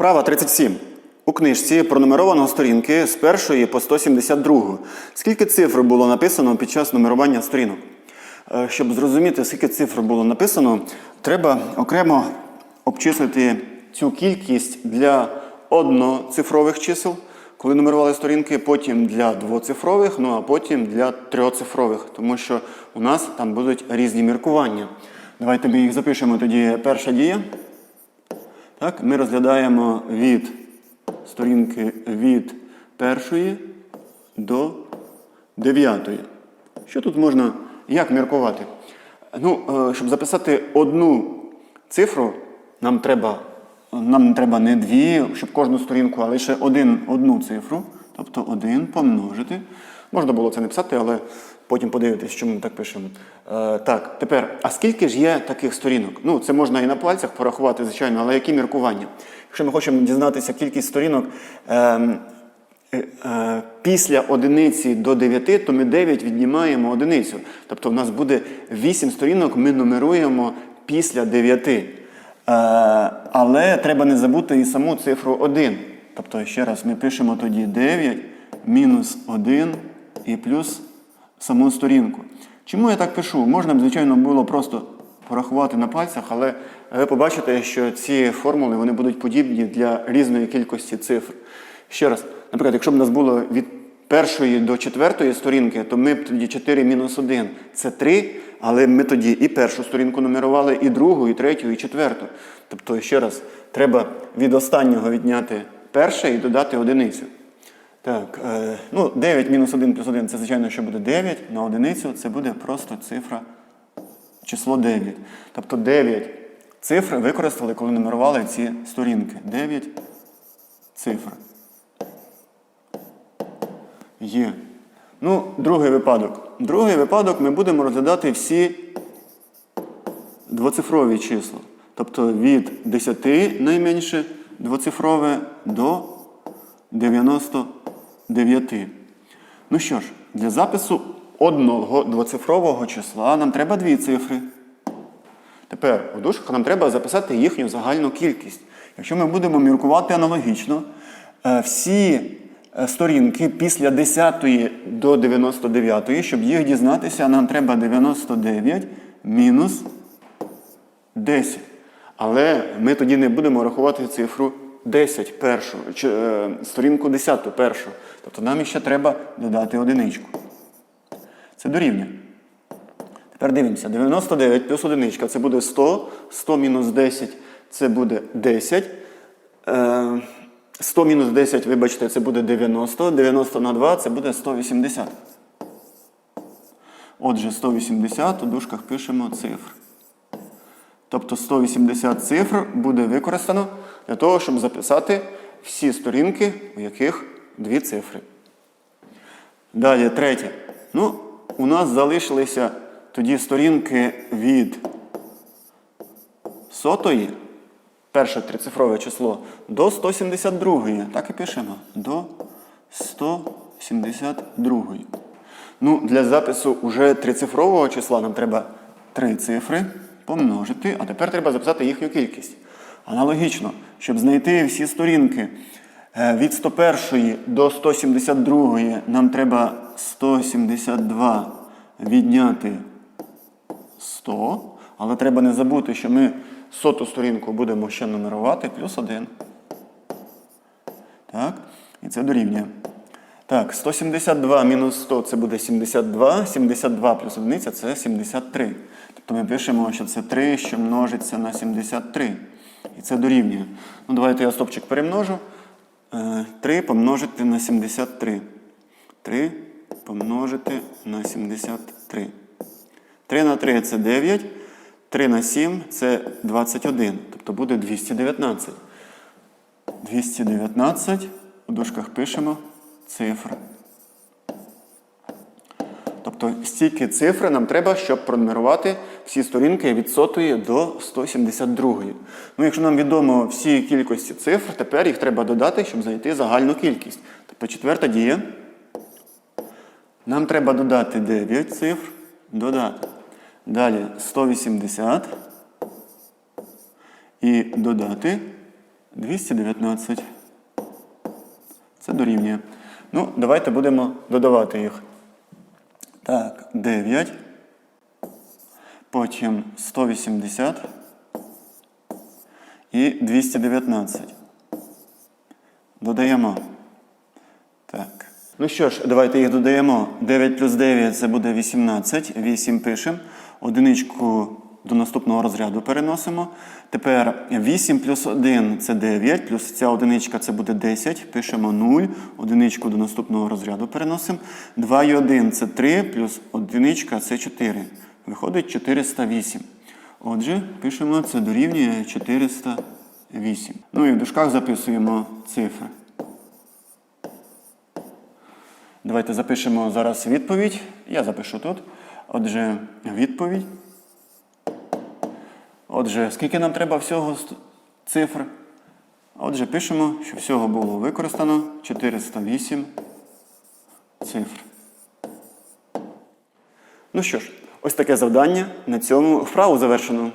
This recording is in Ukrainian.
Вправа 37. У книжці пронумеровано сторінки з першої по 172. Скільки цифр було написано під час нумерування сторінок? Е, Щоб зрозуміти, скільки цифр було написано, треба окремо обчислити цю кількість для одноцифрових чисел, коли нумерували сторінки, потім для двоцифрових, ну а потім для трьоцифрових, тому що у нас там будуть різні міркування. Давайте ми їх запишемо тоді. Перша дія. Так, ми розглядаємо від сторінки від першої до дев'ятої. Що тут можна як міркувати? Ну, е, щоб записати одну цифру, нам треба, нам треба не дві, щоб кожну сторінку, а лише один, одну цифру. Тобто один помножити. Можна було це не писати, але потім подивитись, що ми так пишемо. Е, так, тепер, а скільки ж є таких сторінок? Ну, це можна і на пальцях порахувати, звичайно, але які міркування? Якщо ми хочемо дізнатися кількість сторінок ем, е, е, після одиниці до 9, то ми 9 віднімаємо одиницю. Тобто в нас буде 8 сторінок, ми нумеруємо після 9. Е, але треба не забути і саму цифру 1. Тобто, ще раз, ми пишемо тоді 9 мінус 1 і плюс саму сторінку. Чому я так пишу? Можна б, звичайно, було просто порахувати на пальцях, але ви побачите, що ці формули вони будуть подібні для різної кількості цифр. Ще раз, наприклад, якщо б у нас було від першої до четвертої сторінки, то ми б тоді 4 мінус 1 це 3, але ми тоді і першу сторінку нумерували, і другу, і третю, і четверту. Тобто, ще раз, треба від останнього відняти перше і додати одиницю. Так, е, ну 9 мінус 1 плюс 1 це, звичайно, що буде 9 на одиницю, це буде просто цифра число 9. Тобто 9 цифр використали, коли нумерували ці сторінки. 9 цифр. Є. Ну, другий випадок. Другий випадок ми будемо розглядати всі двоцифрові числа. Тобто від 10 найменше двоцифрове до 99. Ну що ж, для запису одного двоцифрового числа нам треба дві цифри. Тепер у дужках нам треба записати їхню загальну кількість. Якщо ми будемо міркувати аналогічно, е, всі е, сторінки після 10 до 99, щоб їх дізнатися, нам треба 99 мінус 10. Але ми тоді не будемо рахувати цифру 10 першу, чи, е, сторінку 10 першу. Тобто нам ще треба додати одиничку. Це дорівнює. Тепер дивимося. 99 плюс одиничка це буде 100. 100 мінус 10 це буде 10. Е, 100 мінус 10, вибачте, це буде 90. 90 на 2 це буде 180. Отже, 180 у дужках пишемо цифр. Тобто 180 цифр буде використано для того, щоб записати всі сторінки, у яких дві цифри. Далі, третє. Ну, у нас залишилися тоді сторінки від сотої, перше трицифрове число, до 172. Так і пишемо. До 172. Ну, для запису уже трицифрового числа нам треба три цифри помножити, а тепер треба записати їхню кількість. Аналогічно, щоб знайти всі сторінки е, від 101 до 172 нам треба 172 відняти 100. Але треба не забути, що ми соту сторінку будемо ще нумерувати плюс 1. Так, і це дорівнює. Так, 172 мінус 100 це буде 72. 72 плюс 1 це 73. Тобто ми пишемо, що це 3, що множиться на 73. І це дорівнює. Ну, давайте я стопчик перемножу. 3 помножити на 73. 3 помножити на 73. 3 на 3 це 9. 3 на 7 це 21. Тобто буде 219. 219. У дужках пишемо цифр. Тобто стільки цифри нам треба, щоб пронумерувати всі сторінки від 100 до 172. Ну, якщо нам відомо всі кількості цифр, тепер їх треба додати, щоб знайти загальну кількість. Тобто четверта дія. Нам треба додати 9 цифр. Додати. Далі 180. І додати 219. Це дорівнює. Ну, давайте будемо додавати їх. Так, 9. Потім 180 і 219. Додаємо. Так. Ну що ж, давайте їх додаємо. 9 плюс 9 це буде 18. 8 пишемо. Одиничку до наступного розряду переносимо. Тепер 8 плюс 1 це 9, плюс ця одиничка це буде 10. Пишемо 0. Одиничку до наступного розряду переносимо. 2 і 1 це 3, плюс одиничка це 4. Виходить 408. Отже, пишемо це дорівнює 408. Ну і в дужках записуємо цифри. Давайте запишемо зараз відповідь. Я запишу тут. Отже, відповідь. Отже, скільки нам треба всього цифр? Отже, пишемо, що всього було використано 408 цифр. Ну що ж, ось таке завдання. На цьому вправу завершено.